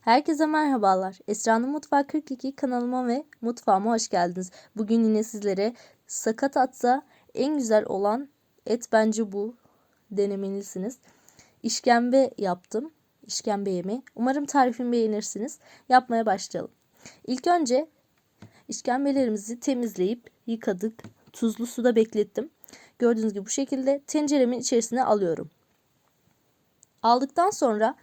Herkese merhabalar. Esra'nın Mutfağı 42 kanalıma ve mutfağıma hoş geldiniz. Bugün yine sizlere sakat atsa en güzel olan et bence bu. Denemelisiniz. İşkembe yaptım. İşkembe yemeği. Umarım tarifimi beğenirsiniz. Yapmaya başlayalım. İlk önce işkembelerimizi temizleyip yıkadık. Tuzlu suda beklettim. Gördüğünüz gibi bu şekilde tenceremin içerisine alıyorum. Aldıktan sonra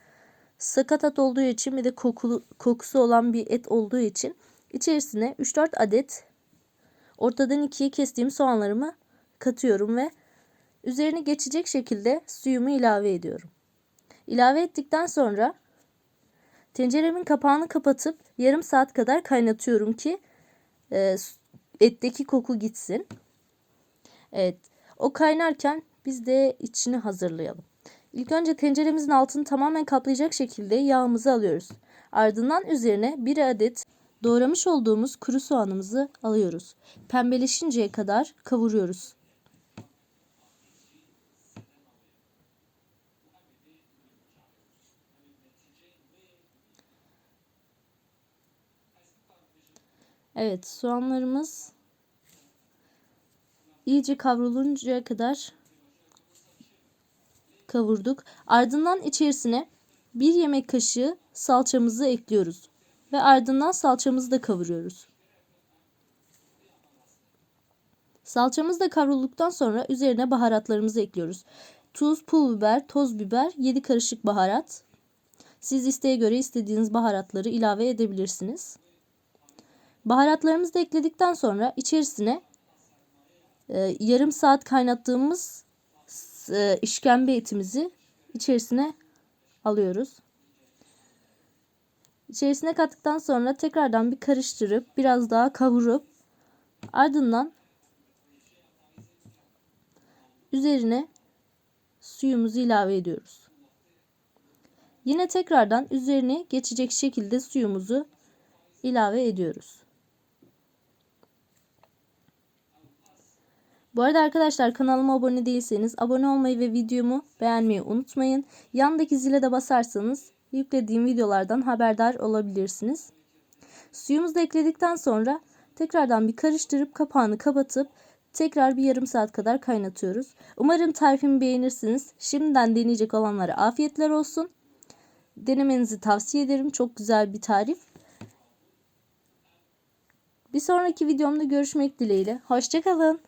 sakatat olduğu için bir de kokulu, kokusu olan bir et olduğu için içerisine 3-4 adet ortadan ikiye kestiğim soğanlarımı katıyorum ve üzerine geçecek şekilde suyumu ilave ediyorum. İlave ettikten sonra tenceremin kapağını kapatıp yarım saat kadar kaynatıyorum ki e, etteki koku gitsin. Evet o kaynarken biz de içini hazırlayalım. İlk önce tenceremizin altını tamamen kaplayacak şekilde yağımızı alıyoruz. Ardından üzerine bir adet doğramış olduğumuz kuru soğanımızı alıyoruz. Pembeleşinceye kadar kavuruyoruz. Evet soğanlarımız iyice kavruluncaya kadar kavurduk. Ardından içerisine bir yemek kaşığı salçamızı ekliyoruz. Ve ardından salçamızı da kavuruyoruz. Salçamız da kavrulduktan sonra üzerine baharatlarımızı ekliyoruz. Tuz, pul biber, toz biber, 7 karışık baharat. Siz isteğe göre istediğiniz baharatları ilave edebilirsiniz. Baharatlarımızı da ekledikten sonra içerisine e, yarım saat kaynattığımız e, işkembe etimizi içerisine alıyoruz. İçerisine kattıktan sonra tekrardan bir karıştırıp biraz daha kavurup ardından üzerine suyumuzu ilave ediyoruz. Yine tekrardan üzerine geçecek şekilde suyumuzu ilave ediyoruz. Bu arada arkadaşlar kanalıma abone değilseniz abone olmayı ve videomu beğenmeyi unutmayın. Yandaki zile de basarsanız yüklediğim videolardan haberdar olabilirsiniz. Suyumuzu da ekledikten sonra tekrardan bir karıştırıp kapağını kapatıp tekrar bir yarım saat kadar kaynatıyoruz. Umarım tarifimi beğenirsiniz. Şimdiden deneyecek olanlara afiyetler olsun. Denemenizi tavsiye ederim. Çok güzel bir tarif. Bir sonraki videomda görüşmek dileğiyle. Hoşçakalın.